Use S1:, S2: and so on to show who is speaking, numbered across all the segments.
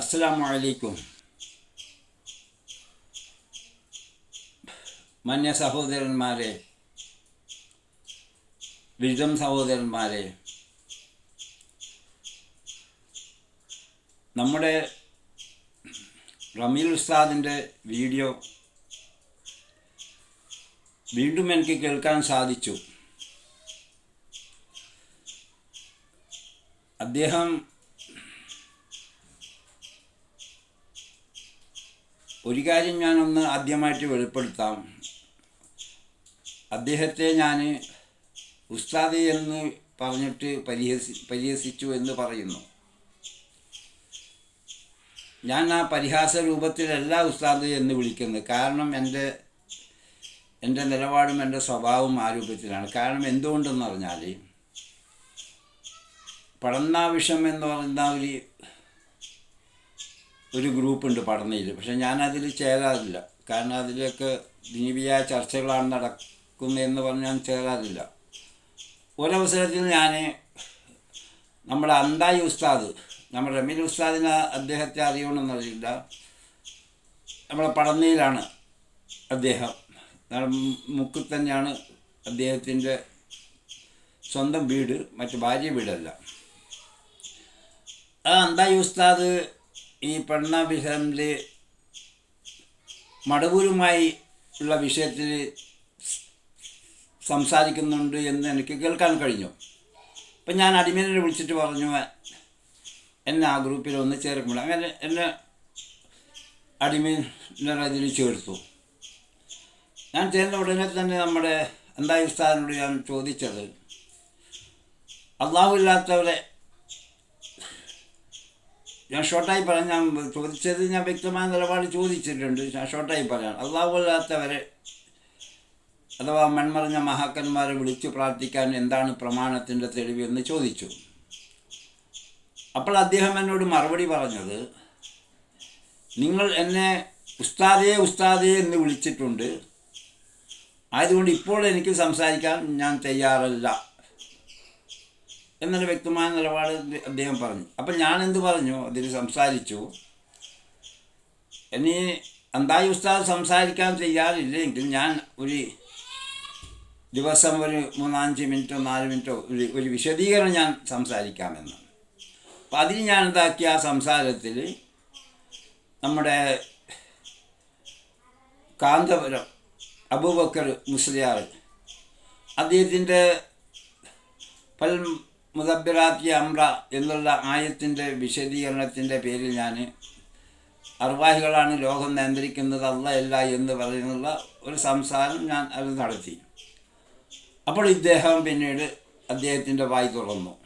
S1: അസ്സലാമു അലൈക്കും മാന്യ സഹോദരന്മാരെ വിരുദ്ധം സഹോദരന്മാരെ നമ്മുടെ റമീൽ ഉസ്താദിന്റെ വീഡിയോ വീണ്ടും എനിക്ക് കേൾക്കാൻ സാധിച്ചു. അദ്ദേഹം ഒരു കാര്യം ഞാനൊന്ന് ആദ്യമായിട്ട് വെളിപ്പെടുത്താം. അദ്ദേഹത്തെ ഞാൻ ഉസ്താദി എന്ന് പറഞ്ഞിട്ട് പരിഹസി പരിഹസിച്ചു എന്ന് പറയുന്നു. ഞാൻ ആ പരിഹാസ രൂപത്തിലല്ല ഉസ്താദി എന്ന് വിളിക്കുന്നത്. കാരണം എന്റെ എന്റെ നിലപാടും എന്റെ സ്വഭാവവും ആ രൂപത്തിലാണ്. കാരണം എന്തുകൊണ്ടെന്ന് പറഞ്ഞാൽ പഠനാവിഷം എന്ന് പറയുന്ന ഒരു ഒരു ഗ്രൂപ്പുണ്ട് പഠനയിൽ. പക്ഷെ ഞാനതിൽ ചേരാറില്ല. കാരണം അതിലേക്ക് ദീപിയായ ചർച്ചകളാണ് നടക്കുന്നതെന്ന് പറഞ്ഞ് ഞാൻ ചേരാറില്ല. ഒരവസരത്തിൽ ഞാൻ നമ്മുടെ അന്തായി ഉസ്താദ് നമ്മുടെ റമീൽ ഉസ്താദിന് അദ്ദേഹത്തെ അറിയണമെന്നറിയില്ല നമ്മുടെ പടന്നയിലാണ് അദ്ദേഹം. മുക്കിൽ തന്നെയാണ് അദ്ദേഹത്തിന്റെ സ്വന്തം വീട് മറ്റു ഭാര്യ വീടല്ല. ആ അന്തായി ഉസ്താദ് ഈ പഠന വിഷയത്തിൽ മടവൂരുമായി ഉള്ള വിഷയത്തിൽ സംസാരിക്കുന്നുണ്ട് എന്ന് എനിക്ക് കേൾക്കാൻ കഴിഞ്ഞു. അപ്പം ഞാൻ അടിമേനെ വിളിച്ചിട്ട് പറഞ്ഞു എന്നെ ആ ഗ്രൂപ്പിൽ ഒന്ന് ചേർക്കുമ്പോൾ അങ്ങനെ എന്നെ അടിമേന്റെ അതിൽ ചേർത്തു. ഞാൻ ചേർന്ന ഉടനെ തന്നെ നമ്മുടെ എന്താ ഉസ്താദിനോട് ഞാൻ ചോദിച്ചത് അള്ളാഹുമില്ലാത്തവരെ ഞാൻ ഷോർട്ടായി പറയാം. ഞാൻ ചോദിച്ചത് ഞാൻ വ്യക്തമായ നിലപാട് ചോദിച്ചിട്ടുണ്ട്. ഞാൻ ഷോർട്ടായി പറയാം. അള്ളാഹുല്ലാത്തവരെ അഥവാ മൺമറഞ്ഞ മഹാക്കന്മാരെ വിളിച്ചു പ്രാർത്ഥിക്കാൻ എന്താണ് പ്രമാണത്തിന്റെ തെളിവ് എന്ന് ചോദിച്ചു. അപ്പോൾ അദ്ദേഹം എന്നോട് മറുപടി പറഞ്ഞത് നിങ്ങൾ എന്നെ ഉസ്താദേ ഉസ്താദേ എന്ന് വിളിച്ചിട്ടുണ്ട്. ആയതുകൊണ്ട് ഇപ്പോൾ എനിക്ക് സംസാരിക്കാൻ ഞാൻ തയ്യാറല്ല. എന്നൊരു വ്യക്തമായ നിലപാട് അദ്ദേഹം പറഞ്ഞു. അപ്പം ഞാൻ എന്ത് പറഞ്ഞു? അതിൽ സംസാരിച്ചു. ഇനി അന്തായി ഉസ്താദ് സംസാരിക്കാൻ തയ്യാറില്ലെങ്കിൽ ഞാൻ ഒരു ദിവസം ഒരു മൂന്നാഞ്ച് മിനിറ്റോ നാല് മിനിറ്റോ ഒരു ഒരു വിശദീകരണം ഞാൻ സംസാരിക്കാമെന്ന്. അപ്പം അതിന് ഞാൻ എന്താക്കിയ ആ സംസാരത്തിൽ നമ്മുടെ കാന്തപുരം അബൂബക്കർ മുസ്ലിയാർ അദ്ദേഹത്തിന്റെ പൽ മുദബിറാത്തി അമ്ര എന്നുള്ള ആയത്തിന്റെ വിശദീകരണത്തിന്റെ പേരിൽ ഞാൻ അർവാഹികളാണ് ലോകം നിയന്ത്രിക്കുന്നത് അല്ല എന്ന് പറയുന്നുള്ള ഒരു സംസാരം ഞാൻ അത് നടത്തി. അപ്പോൾ ഇദ്ദേഹം പിന്നീട് അദ്ദേഹത്തിന്റെ വായി തുറന്നു.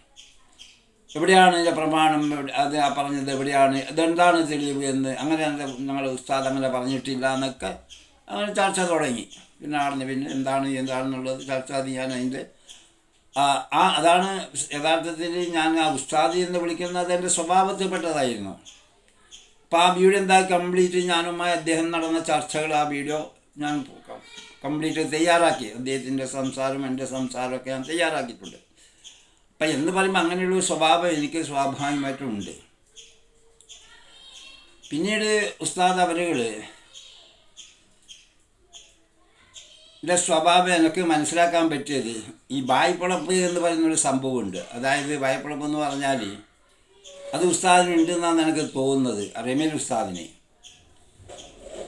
S1: എവിടെയാണ് ഇതിന്റെ പ്രമാണം? അത് പറഞ്ഞത് എവിടെയാണ്? ഇതെന്താണ് തെളിവ് എന്ന്? അങ്ങനെ ഞങ്ങൾ ഉസ്താദ് അങ്ങനെ പറഞ്ഞിട്ടില്ല എന്നൊക്കെ അങ്ങനെ ചർച്ച തുടങ്ങി. പിന്നെ ആടുന്ന് പിന്നെ എന്താണ് എന്താണെന്നുള്ളത് ചർച്ച അത് ഞാൻ അതിന്റെ ആ അതാണ് യഥാർത്ഥത്തിൽ ഞാൻ ആ ഉസ്താദി എന്ന് വിളിക്കുന്നത് എന്റെ സ്വഭാവത്തിൽപ്പെട്ടതായിരുന്നു. അപ്പോൾ ആ വീഡിയോ എന്താ കംപ്ലീറ്റ് ഞാനുമായി അദ്ദേഹം നടന്ന ചർച്ചകൾ ആ വീഡിയോ ഞാൻ കംപ്ലീറ്റ് തയ്യാറാക്കി. അദ്ദേഹത്തിന്റെ സംസാരം എന്റെ സംസാരമൊക്കെ ഞാൻ തയ്യാറാക്കിയിട്ടുണ്ട്. അപ്പം എന്ന് പറയുമ്പോൾ അങ്ങനെയുള്ള സ്വഭാവം എനിക്ക് സ്വാഭാവികമായിട്ടുണ്ട് പിന്നീട് ഉസ്താദ് അവരുകൾ എന്റെ സ്വഭാവം എനിക്ക് മനസ്സിലാക്കാൻ പറ്റിയത് ഈ വായ്പളപ്പ് എന്ന് പറയുന്നൊരു സംഭവമുണ്ട്. അതായത് വായ്പളപ്പ് എന്ന് പറഞ്ഞാൽ അത് ഉസ്താദിനുണ്ട് എന്നാണ് എനിക്ക് തോന്നുന്നത്. റമീൽ ഉസ്താദിന്.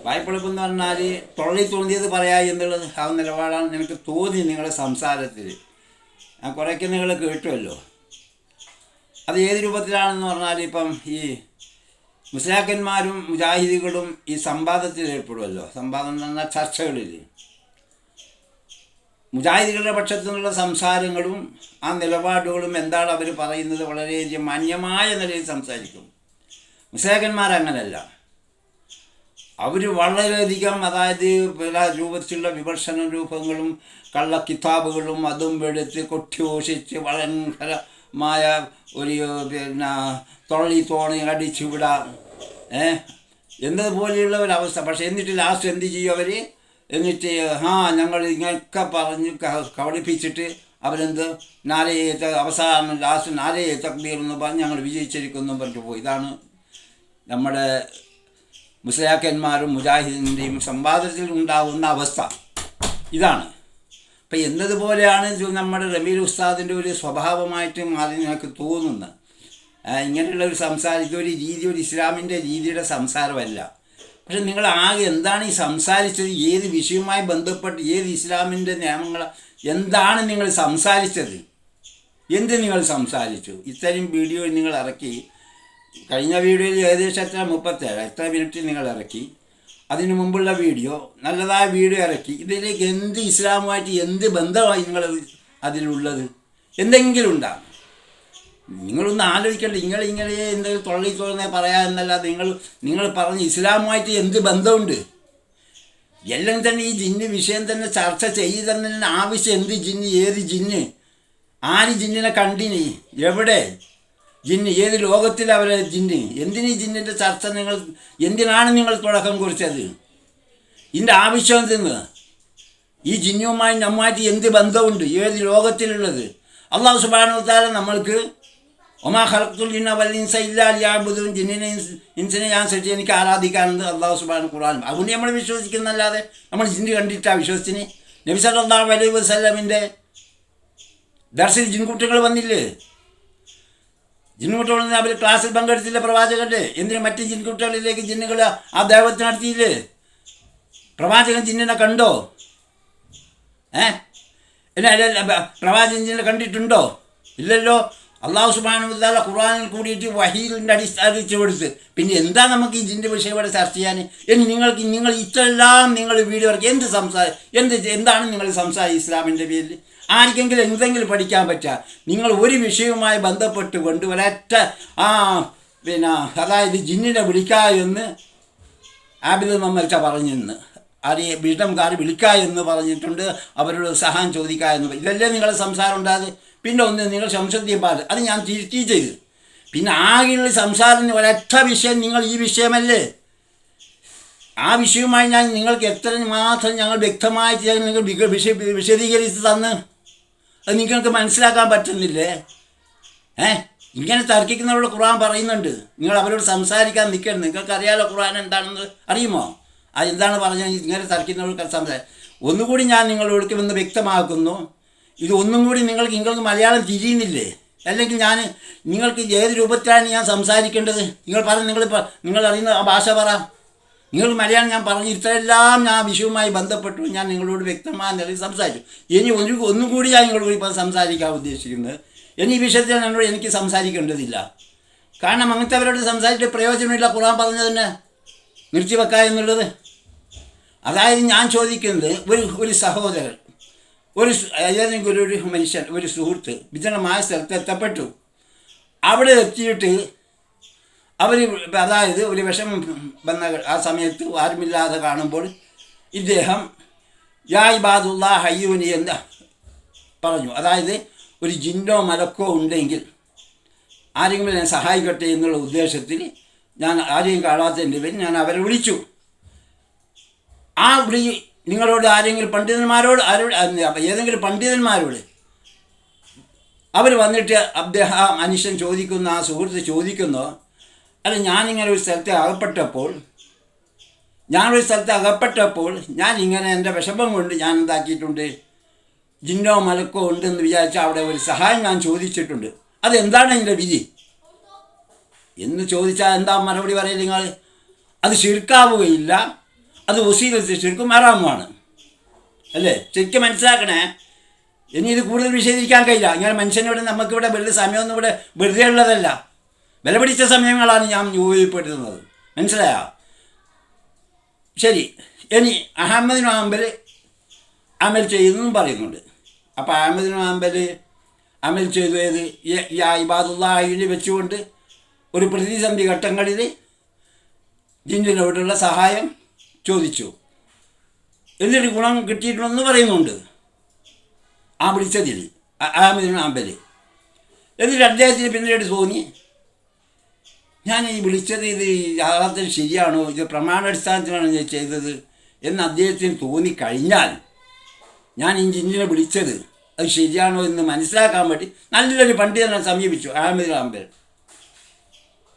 S1: വായ്പളപ്പ് എന്ന് പറഞ്ഞാൽ തൊള്ളി തോന്നിയത് പറയാ എന്നുള്ളത് ആ നിലപാടാണ് എനിക്ക് തോന്നി നിങ്ങളുടെ സംസാരത്തിൽ. ഞാൻ കുറേയൊക്കെ നിങ്ങൾ കേട്ടുമല്ലോ അത് ഏത് രൂപത്തിലാണെന്ന് പറഞ്ഞാൽ ഇപ്പം ഈ മുസ്ലാക്കന്മാരും മുജാഹിദികളും ഈ സംവാദത്തിൽ ഏർപ്പെടുമല്ലോ സംവാദം എന്ന് പറഞ്ഞാൽ ചർച്ചകളിൽ. മുജാഹിദികളുടെ പക്ഷത്തു നിന്നുള്ള സംസാരങ്ങളും ആ നിലപാടുകളും എന്താണ് അവർ പറയുന്നത് വളരെയധികം മാന്യമായ നിലയിൽ സംസാരിക്കും. മുസ്ലികന്മാരങ്ങനല്ല അവർ വളരെയധികം അതായത് പല രൂപത്തിലുള്ള വിമർശന രൂപങ്ങളും കള്ള കിതാബുകളും അതും എടുത്ത് കൊട്ടിഘോഷിച്ച് ഭയങ്കരമായ ഒരു പിന്നെ തൊള്ളി തോണി അടിച്ചുവിടാം ഏ? എന്നതുപോലെയുള്ള അവസ്ഥ. പക്ഷേ എന്നിട്ട് ലാസ്റ്റ് എന്ത് ചെയ്യും അവർ എന്നിട്ട് ആ ഞങ്ങൾ ഇങ്ങനെയൊക്കെ പറഞ്ഞ് കവടിപ്പിച്ചിട്ട് അവരെന്ത് നാലേ അവസാനം ലാസ്റ്റ് നാലേ തക്ബീർ എന്ന് പറഞ്ഞ് ഞങ്ങൾ വിജയിച്ചിരിക്കുന്നു പറഞ്ഞിട്ട് പോയി. ഇതാണ് നമ്മുടെ മുസ്ലിയാക്കന്മാരും മുജാഹിദിന്റെയും സംവാദത്തിൽ ഉണ്ടാകുന്ന അവസ്ഥ. ഇതാണ്. അപ്പം എന്നതുപോലെയാണ് നമ്മുടെ റമീൽ ഉസ്താദിന്റെ ഒരു സ്വഭാവമായിട്ട് മാറി ഞങ്ങൾക്ക് തോന്നുന്നത്. ഇങ്ങനെയുള്ള ഒരു സംസാരം ഇതൊരു രീതി ഒരു ഇസ്ലാമിന്റെ രീതിയുടെ സംസാരമല്ല. പക്ഷെ നിങ്ങൾ ആകെ എന്താണ് ഈ സംസാരിച്ചത്? ഏത് വിഷയവുമായി ബന്ധപ്പെട്ട് ഏത് ഇസ്ലാമിന്റെ നിയമങ്ങൾ എന്താണ് നിങ്ങൾ സംസാരിച്ചത്? എന്ത് നിങ്ങൾ സംസാരിച്ചു? ഇത്തരം വീഡിയോ നിങ്ങൾ ഇറക്കി. കഴിഞ്ഞ വീഡിയോയിൽ ഏകദേശം എത്ര? മുപ്പത്തേഴ്. എത്ര മിനിറ്റ് നിങ്ങൾ ഇറക്കി? അതിനു മുമ്പുള്ള വീഡിയോ നല്ലതായ വീഡിയോ ഇറക്കി. ഇതിലേക്ക് എന്ത് ഇസ്ലാമുമായിട്ട് എന്ത് ബന്ധമായി നിങ്ങൾ അതിലുള്ളത്? എന്തെങ്കിലും ഉണ്ടാകും നിങ്ങളൊന്ന് ആലോചിക്കണ്ട. നിങ്ങൾ ഇങ്ങനെ എന്തെങ്കിലും തൊള്ളി തുറന്നേ പറയാ എന്നല്ല. നിങ്ങൾ നിങ്ങൾ പറഞ്ഞ് ഇസ്ലാമുമായിട്ട് എന്ത് ബന്ധമുണ്ട്? എല്ലാം തന്നെ ഈ ജിന്ന് വിഷയം തന്നെ ചർച്ച ചെയ്തെന്നതിന് ആവശ്യം എന്ത് ജിന്ന് ഏത് ജിന്ന്? ആര് ജിന്നിനെ കണ്ടിനി? എവിടെ? ജിന്ന് ഏത് ലോകത്തിൽ അവരെ ജിന്ന്? എന്തിനീ ജിന്നിന്റെ ചർച്ച നിങ്ങൾ എന്തിനാണ് നിങ്ങൾ തുടക്കം കുറിച്ചത്? ഇതിന്റെ ആവശ്യം എന്തെന്ന്? ഈ ജിന്നുമായി നമ്മായിട്ട് എന്ത് ബന്ധമുണ്ട്? ഏത് ലോകത്തിലുള്ളത്? അള്ളാഹു സുബാനുത്താല നമ്മൾക്ക് ഒമാ ഖലഖ്തുൽ ജിന്ന വൽ ഇൻസ ഇല്ലാ ലിയഅ്ബുദൂൻ ജിന്നിനെ ഇൻസ്- ഇൻസിനെ ഞാൻ സൃഷ്ടിച്ച്. എനിക്ക് ആരാധിക്കാനുണ്ട്? അള്ളാഹു സുബാൻ ഖുർആൻ അതുകൊണ്ട് നമ്മൾ വിശ്വസിക്കുന്നല്ലാതെ നമ്മൾ ജിന്ന് കണ്ടിട്ടാണ് വിശ്വസിച്ചിന്. നബി സല്ലല്ലാഹു അലൈഹി വസ്ലമിന്റെ ദർശന ജിൻകുട്ടികൾ വന്നില്ലേ? ജിൻകുട്ടികൾ അവർ ക്ലാസ്സിൽ പങ്കെടുത്തില്ല പ്രവാചകന്റെ. എന്തിനു മറ്റ് ജിൻകുട്ടികളിലേക്ക് ജിന്നുകൾ ആ ദേവത്തിന് നടത്തിയില്ലേ? പ്രവാചകൻ ജിന്നിനെ കണ്ടോ? ഏ? എന്നെ പ്രവാചകൻ ജിന്നിനെ കണ്ടിട്ടുണ്ടോ? ഇല്ലല്ലോ. അള്ളാഹു സുബാനുദ്ദാല ഖുർആാനിൽ കൂടിയിട്ട് വഹീലിന്റെ അടിസ്ഥാനിച്ച് കൊടുത്ത് പിന്നെ എന്താ നമുക്ക് ഈ ജിന്റെ വിഷയം ഇവിടെ ചർച്ച ചെയ്യാൻ? ഇനി നിങ്ങൾക്ക് നിങ്ങൾ ഇത്രയെല്ലാം നിങ്ങൾ വീഡിയോ ഇറക്കി എന്ത് സംസാരം എന്ത് എന്താണ് നിങ്ങൾ സംസാരം ഇസ്ലാമിന്റെ പേരിൽ? ആർക്കെങ്കിലും എന്തെങ്കിലും പഠിക്കാൻ പറ്റുക നിങ്ങൾ ഒരു വിഷയവുമായി ബന്ധപ്പെട്ട് കൊണ്ട് ഒരൊറ്റ ആ പിന്നെ അതായത് ജിന്നിനെ വിളിക്കുക എന്ന് ആബിദ് മമ്മൽച്ച പറഞ്ഞിരുന്നു. ആരെ വീട്ടംകാർ വിളിക്കുക എന്ന് പറഞ്ഞിട്ടുണ്ട്. അവരോട് സഹായം ചോദിക്കുക എന്ന്. ഇതല്ലേ നിങ്ങളുടെ സംസാരം ഉണ്ടായത് പിന്നെ ഒന്ന് നിങ്ങൾ പാട്. അത് ഞാൻ തിരുത്തി ചെയ്തു. പിന്നെ ആകെയുള്ള സംസാരം ഒരൊറ്റ വിഷയം നിങ്ങൾ ഈ വിഷയമല്ലേ? ആ വിഷയവുമായി ഞാൻ നിങ്ങൾക്ക് എത്ര മാത്രം ഞങ്ങൾ വ്യക്തമായി നിങ്ങൾ വിഷയ വിശ വിശദീകരിച്ച് തന്ന്? അത് നിങ്ങൾക്ക് മനസ്സിലാക്കാൻ പറ്റുന്നില്ലേ? ഏ? ഇങ്ങനെ തർക്കിക്കുന്നവരോട് ഖുർആൻ പറയുന്നുണ്ട്. നിങ്ങൾ അവരോട് സംസാരിക്കാൻ നിൽക്കരുത്. നിങ്ങൾക്ക് അറിയാലോ ഖുർആൻ എന്താണെന്ന് അറിയുമോ? അതെന്താണ് പറഞ്ഞത്? ഇങ്ങനെ തർക്കിക്കുന്നവർക്ക് സംസാരം ഒന്നുകൂടി ഞാൻ നിങ്ങളോട് വന്ന് വ്യക്തമാക്കുന്നു. ഇത് ഒന്നും കൂടി നിങ്ങൾക്ക് നിങ്ങൾക്ക് മലയാളം തിരിയുന്നില്ലേ? അല്ലെങ്കിൽ ഞാൻ നിങ്ങൾക്ക് ഏത് രൂപത്തിലാണ് ഞാൻ സംസാരിക്കേണ്ടത്? നിങ്ങൾ പറ നിങ്ങൾ നിങ്ങൾ അറിയുന്ന ആ ഭാഷ പറ. നിങ്ങൾ മലയാളം ഞാൻ പറഞ്ഞു ഇത്രയെല്ലാം ഞാൻ വിഷയവുമായി ബന്ധപ്പെട്ടു. ഞാൻ നിങ്ങളോട് വ്യക്തമായ നിലയിൽ സംസാരിച്ചു. ഇനി ഒരു ഒന്നും കൂടി ഞാൻ നിങ്ങളോട് ഇപ്പോൾ സംസാരിക്കാൻ ഉദ്ദേശിക്കുന്നത്. ഇനി ഈ വിഷയത്തിൽ എന്നോട് എനിക്ക് സംസാരിക്കേണ്ടതില്ല. കാരണം അങ്ങനത്തെ അവരോട് സംസാരിച്ചിട്ട് പ്രയോജനമില്ല. ഖുറാൻ പറഞ്ഞതിന് നിർത്തിവെക്കുക എന്നുള്ളത്. അതായത് ഞാൻ ചോദിക്കുന്നത് ഒരു ഒരു സഹോദരൻ ഒരു ഏതെങ്കിലും ഒരു മനുഷ്യൻ ഒരു സുഹൃത്ത് വിജനമായ സ്ഥലത്ത് എത്തപ്പെട്ടു. അവിടെ എത്തിയിട്ട് അവർ അതായത് ഒരു വിഷമം വന്ന ആ സമയത്ത് ആരുമില്ലാതെ കാണുമ്പോൾ ഇദ്ദേഹം യാ ഇബാദുള്ള ഹയ്യൂനി എന്ന് പറഞ്ഞു. അതായത് ഒരു ജിന്നോ മലക്കോ ഉണ്ടെങ്കിൽ ആരെങ്കിലും എന്നെ സഹായിക്കട്ടെ എന്നുള്ള ഉദ്ദേശത്തിൽ ഞാൻ ആരെയും കാണാത്തതിന്റെ പേര് ഞാൻ അവരെ വിളിച്ചു. ആ വിളി നിങ്ങളോട് ആരെങ്കിലും പണ്ഡിതന്മാരോട് ആരോട് ഏതെങ്കിലും പണ്ഡിതന്മാരോട് അവർ വന്നിട്ട് അദ്ദേഹം ആ മനുഷ്യൻ ചോദിക്കുന്ന ആ സുഹൃത്ത് ചോദിക്കുന്നു അല്ല ഞാനിങ്ങനെ ഒരു സ്ഥലത്ത് അകപ്പെട്ടപ്പോൾ ഞാനൊരു സ്ഥലത്ത് അകപ്പെട്ടപ്പോൾ ഞാൻ ഇങ്ങനെ എന്റെ വിഷമം കൊണ്ട് ഞാൻ എന്താക്കിയിട്ടുണ്ട്? ജിന്നോ മലക്കോ ഉണ്ടെന്ന് വിചാരിച്ച് അവിടെ ഒരു സഹായം ഞാൻ ചോദിച്ചിട്ടുണ്ട്. അതെന്താണ് എന്റെ വിധി? എന്ന് ചോദിച്ചാൽ എന്താ മറുപടി പറയില്ല നിങ്ങൾ? അത് ശിർക്കാവുകയില്ല. അത് വസീലത്ത് ശരിക്കും മാറാമുമാണ് അല്ലേ? ശരിക്കും മനസ്സിലാക്കണേ? ഇനി ഇത് കൂടുതൽ വിശദീകരിക്കാൻ കഴിയില്ല. ഇങ്ങനെ മനുഷ്യനിവിടെ നമുക്കിവിടെ വെറുതെ സമയമൊന്നും ഇവിടെ വെറുതെ ഉള്ളതല്ല. വില പിടിച്ച സമയങ്ങളാണ് ഞാൻ ഉപയോഗപ്പെടുത്തുന്നത് മനസ്സിലായോ? ശരി. ഇനി അഹമ്മദിന് ആമ്പൽ അമൽ ചെയ്യുന്നതും പറയുന്നുണ്ട്. അപ്പോൾ അഹമ്മദിന് ആമ്പൽ അമൽ ചെയ്തു ഏത് ഈ ഇബാദുല്ലാഹിനെ വെച്ചുകൊണ്ട് ഒരു പ്രതിസന്ധി ഘട്ടങ്ങളിൽ ജിന്നിനോടുള്ള സഹായം ചോദിച്ചു. എന്നിട്ട് ഗുണം കിട്ടിയിട്ടുണ്ടെന്ന് പറയുന്നുണ്ട്. ആ വിളിച്ചതിൽ. അഹമ്മദിന് ആമ്പൽ എന്നിട്ട് അദ്ദേഹത്തിന് പിന്നീട് തോന്നി ഞാൻ ഈ വിളിച്ചത് ഇത് യാഥാർത്ഥ്യം ശരിയാണോ? ഇത് പ്രമാണാടിസ്ഥാനത്തിലാണ് ഞാൻ ചെയ്തത്? എന്ന് അദ്ദേഹത്തിന് തോന്നിക്കഴിഞ്ഞാൽ ഞാൻ ജിന്നിനെ വിളിച്ചത് അത് ശരിയാണോ എന്ന് മനസ്സിലാക്കാൻ വേണ്ടി നല്ലൊരു പണ്ഡിതനെ സമീപിച്ചു അഹമ്മദ്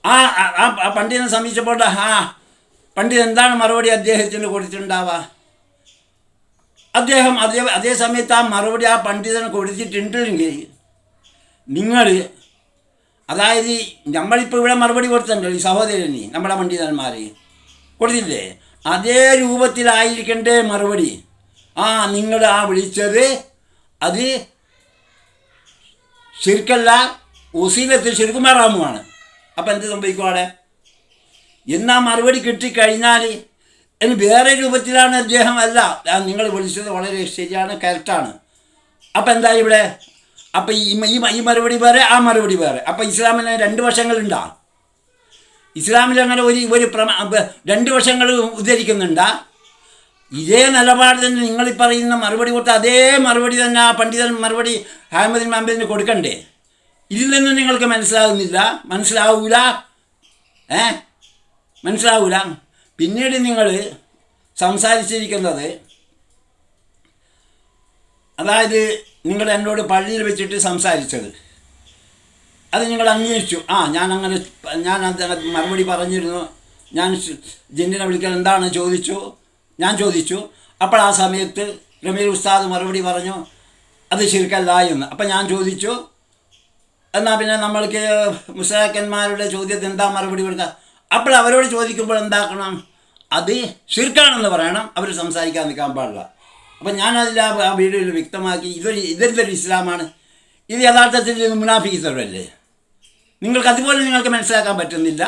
S1: ആ- ആ ആ പണ്ഡിതനെ സമീപിച്ചപ്പോൾ ആ പണ്ഡിതൻ എന്താണ് മറുപടി അദ്ദേഹത്തിന് കൊടുത്തിട്ടുണ്ടാവുക? അദ്ദേഹം അതേ അതേ സമയത്ത് ആ മറുപടി ആ പണ്ഡിതന് കൊടുത്തിട്ടുണ്ടെങ്കിൽ നിങ്ങൾ അതായത് നമ്മളിപ്പോൾ ഇവിടെ മറുപടി കൊടുത്തിട്ടുണ്ടല്ലോ ഈ സഹോദരന് നമ്മുടെ പണ്ഡിതന്മാർ കൊടുത്തില്ലേ? അതേ രൂപത്തിലായിരിക്കണ്ടേ മറുപടി. ആ നിങ്ങൾ ആ വിളിച്ചത് അത് ശരിക്കല്ല ഉസീലത്തിൽ ശരിക്കും മാറാമുമാണ് അപ്പം എന്ത് സംഭവിക്കും എന്നാ മറുപടി കിട്ടിക്കഴിഞ്ഞാൽ എന്ന് വേറെ രൂപത്തിലാണ് അദ്ദേഹം അല്ല. നിങ്ങൾ വിളിച്ചത് വളരെ ശരിയാണ് കറക്റ്റാണ്. അപ്പം എന്താ ഇവിടെ? അപ്പം ഈ ഈ മറുപടി വേറെ ആ മറുപടി വേറെ. അപ്പം ഇസ്ലാമിന് രണ്ട് വശങ്ങളുണ്ടാ. ഇസ്ലാമിൽ അങ്ങനെ ഒരു ഒരു പ്രമ രണ്ട് വശങ്ങൾ ഉദ്ധരിക്കുന്നുണ്ടാ. ഇതേ നിലപാട് തന്നെ നിങ്ങൾ പറയുന്ന മറുപടി കൊടുത്ത അതേ മറുപടി തന്നെ ആ പണ്ഡിതൻ മറുപടി അഹമ്മദിൻ മാമ്പലിന് കൊടുക്കണ്ടേ? ഇതിൽ നിന്ന് നിങ്ങൾക്ക് മനസ്സിലാകുന്നില്ല മനസ്സിലാവൂല? ഏ? മനസ്സിലാവൂല. പിന്നീട് നിങ്ങൾ സംസാരിച്ചിരിക്കുന്നത് അതായത് നിങ്ങൾ എന്നോട് പള്ളിയിൽ വെച്ചിട്ട് സംസാരിച്ചത്. അത് നിങ്ങൾ അന്വേഷിച്ചു. ആ ഞാൻ അങ്ങനെ ഞാൻ മറുപടി പറഞ്ഞിരുന്നു. ഞാൻ ജിന്നിനെ വിളിക്കൽ എന്താണ് ചോദിച്ചു? ഞാൻ ചോദിച്ചു. അപ്പോൾ ആ സമയത്ത് രമീർ ഉസ്താദ് മറുപടി പറഞ്ഞു അത് ശരിക്കല്ല എന്ന്. അപ്പം ഞാൻ ചോദിച്ചു എന്നാൽ പിന്നെ നമ്മൾക്ക് മുസ്ലാക്കന്മാരുടെ ചോദ്യത്തിന് എന്താ മറുപടി കൊടുക്കുക? അപ്പോൾ അവരോട് ചോദിക്കുമ്പോൾ എന്താക്കണം? അത് ശിർക്കാണെന്ന് പറയണം. അവർ സംസാരിക്കാൻ നിൽക്കാൻ പാടില്ല. അപ്പം ഞാനതിൽ ആ ആ വീഡിയോയിൽ വ്യക്തമാക്കി ഇതൊരു ഇതെന്തൊരു ഇസ്ലാമാണ്. ഇത് യഥാർത്ഥത്തിൽ ഇത് മുനാഫിക്കത്തോടല്ലേ നിങ്ങൾക്ക് അതുപോലെ നിങ്ങൾക്ക് മനസ്സിലാക്കാൻ പറ്റുന്നില്ല.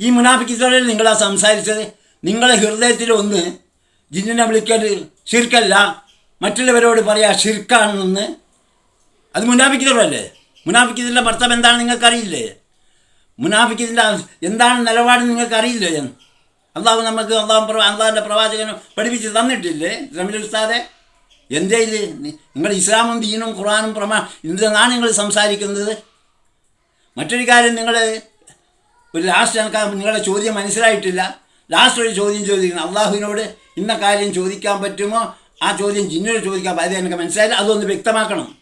S1: ഈ മുനാഫിക്കത്തോടെ നിങ്ങളാ സംസാരിച്ചത്. നിങ്ങളെ ഹൃദയത്തിൽ ഒന്ന് ജിന്നിനെ വിളിക്കേണ്ടത് ശിർക്കല്ല. മറ്റുള്ളവരോട് പറയാ ശിർക്കാണെന്ന് അത് മുനാഫിക്കത്തോടല്ലേ മുനാഫിക്കത്തിന്റെ ഭർത്താവ് എന്താണെന്ന് നിങ്ങൾക്കറിയില്ലേ? മുനാഫിക്കത്തിന്റെ എന്താണ് നിലപാട് നിങ്ങൾക്കറിയില്ലേ? അള്ളാഹു നമുക്ക് അള്ളാഹു പ്രവാ അള്ളാഹിന്റെ പ്രവാചകനും പഠിപ്പിച്ച് തന്നിട്ടില്ലേ? റമീൽ ഉസ്താദെ? എന്തേ ഇത്? നിങ്ങൾ ഇസ്ലാമും ദീനും ഖുറാനും പ്രമാ എന്താണ് നിങ്ങൾ സംസാരിക്കുന്നത്? മറ്റൊരു കാര്യം നിങ്ങൾ ഒരു ലാസ്റ്റ് എനിക്ക് നിങ്ങളുടെ ചോദ്യം മനസ്സിലായിട്ടില്ല. ലാസ്റ്റ് ഒരു ചോദ്യം ചോദിക്കുന്നു അള്ളാഹുവിനോട് ഇന്ന കാര്യം ചോദിക്കാൻ പറ്റുമോ? ആ ചോദ്യം ജിന്നോട് ചോദിക്കാൻ അത് എനിക്ക് മനസ്സിലായില്ല. അതൊന്ന് വ്യക്തമാക്കണം.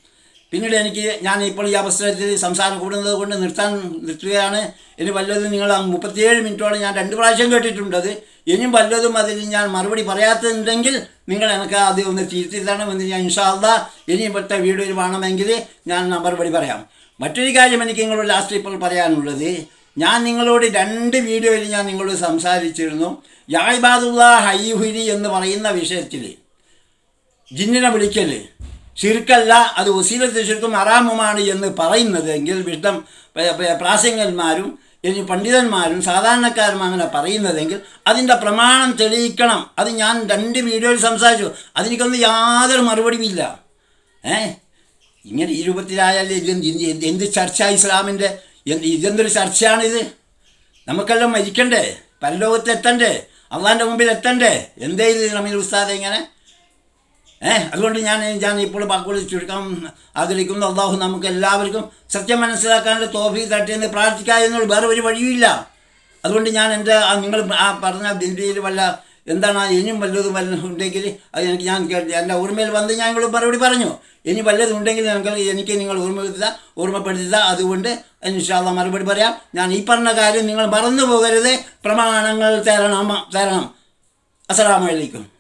S1: പിന്നീട് എനിക്ക് ഞാൻ ഇപ്പോൾ ഈ അവസരത്തിൽ സംസാരം കൂടുന്നത് കൊണ്ട് നിർത്താൻ നിർത്തുകയാണ്. ഇനി വല്ലതും നിങ്ങൾ മുപ്പത്തിയേഴ് മിനിറ്റോടെ ഞാൻ രണ്ട് പ്രാവശ്യം കേട്ടിട്ടുണ്ടത്. ഇനിയും വല്ലതും അതിൽ ഞാൻ മറുപടി പറയാത്തുണ്ടെങ്കിൽ നിങ്ങൾ എനിക്ക് അത് ഒന്ന് തിരുത്തി തരണമെന്ന് ഞാൻ ഇൻഷാല്ല ഇനി ഇപ്പോഴത്തെ വീഡിയോയിൽ വേണമെങ്കിൽ ഞാൻ മറുപടി പറയാം. മറ്റൊരു കാര്യം എനിക്ക് നിങ്ങളോട് ലാസ്റ്റ് ഇപ്പോൾ പറയാനുള്ളത്. ഞാൻ നിങ്ങളോട് രണ്ട് വീഡിയോയിൽ ഞാൻ നിങ്ങളോട് സംസാരിച്ചിരുന്നു. യായ്ബാദുള്ള ഹൈഹുരി എന്ന് പറയുന്ന വിഷയത്തിൽ. ജിന്നിനെ വിളിക്കൽ ശിർക്കല്ല അത് വസീലത്ത് ശിർക്കും അറാമുമാണ് എന്ന് പറയുന്നതെങ്കിൽ വിഷ്ണം പ്രാസംഗന്മാരും ഇനി പണ്ഡിതന്മാരും സാധാരണക്കാരും അങ്ങനെ പറയുന്നതെങ്കിൽ അതിന്റെ പ്രമാണം തെളിയിക്കണം. അത് ഞാൻ രണ്ട് വീഡിയോയിൽ സംസാരിച്ചു. അതിനൊന്നും യാതൊരു മറുപടിയുമില്ല. ഏ? ഇങ്ങനെ രൂപത്തിലായാൽ ഇത് എന്ത് ചർച്ച ഇസ്ലാമിന്റെ? ഇതെന്തൊരു ചർച്ചയാണിത്? നമുക്കെല്ലാം മരിക്കണ്ടേ? പരലോകത്ത് എത്തണ്ടേ? അള്ളാന്റെ മുമ്പിൽ എത്തണ്ടേ? എന്തേ ഇത് നമ്മൾ ഉസ്താദ് ഇങ്ങനെ? ഏ അതുകൊണ്ട് ഞാൻ ഞാൻ ഇപ്പോൾ വാക്കുകൾ ചുരുക്കാൻ ആഗ്രഹിക്കുന്നു അള്ളാഹു നമുക്ക് എല്ലാവർക്കും സത്യം മനസ്സിലാക്കാനുള്ള തോഫി തട്ടിയെന്ന് പ്രാർത്ഥിക്കുക എന്നുള്ള വേറെ ഒരു വഴിയുമില്ല. അതുകൊണ്ട് ഞാൻ എന്റെ നിങ്ങൾ ആ പറഞ്ഞ ബിന്ദിയിൽ വല്ല എന്താണ് ഇനിയും വല്ലതും വല്ല ഉണ്ടെങ്കിൽ അത് എനിക്ക് ഞാൻ എന്റെ ഓർമ്മയിൽ വന്ന് ഞാൻ നിങ്ങൾ മറുപടി പറഞ്ഞു. ഇനി വല്ലതും ഉണ്ടെങ്കിൽ എനിക്ക് നിങ്ങൾ ഓർമ്മപ്പെടുത്തുക ഓർമ്മപ്പെടുത്തുക. അതുകൊണ്ട് ഇൻഷാല്ല മറുപടി പറയാം. ഞാൻ ഈ പറഞ്ഞ കാര്യം നിങ്ങൾ മറന്നു പോകരുത്. പ്രമാണങ്ങൾ തരണം തരണം. അസ്സലാമലൈക്കും